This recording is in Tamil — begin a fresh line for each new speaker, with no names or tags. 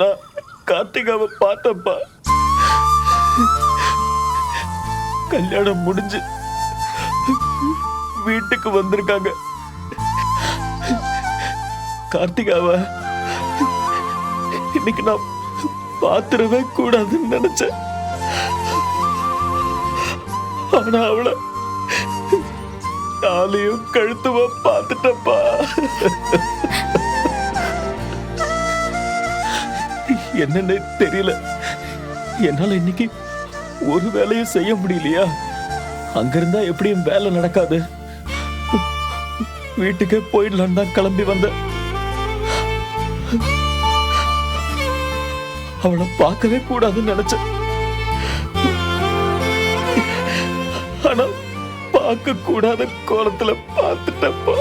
நான் கார்த்திகாவை பார்த்தப்பா. கல்யாணம் முடிஞ்சு வீட்டுக்கு வந்திருக்காங்க. கார்த்திகாவை இன்னைக்கு நான் பாத்துறவே கூடாதுன்னு நினைச்சேன். ஆனா அவளை நாளையும் கழுத்துவ பார்த்துட்டப்பா. என்னன்னு தெரியல. என்னால இன்னைக்கு ஒரு வேலையும் செய்ய முடியலையா? அங்கிருந்தா எப்படியும் வேலை நடக்காது. வீட்டுக்கே போயிடலாம் தான் கிளம்பி வந்தேன். அவளை பார்க்கவே கூடாதுன்னு நினைச்சேன். ஆனா பார்க்க கூடாத கோலத்துல பார்த்துட்டப்பா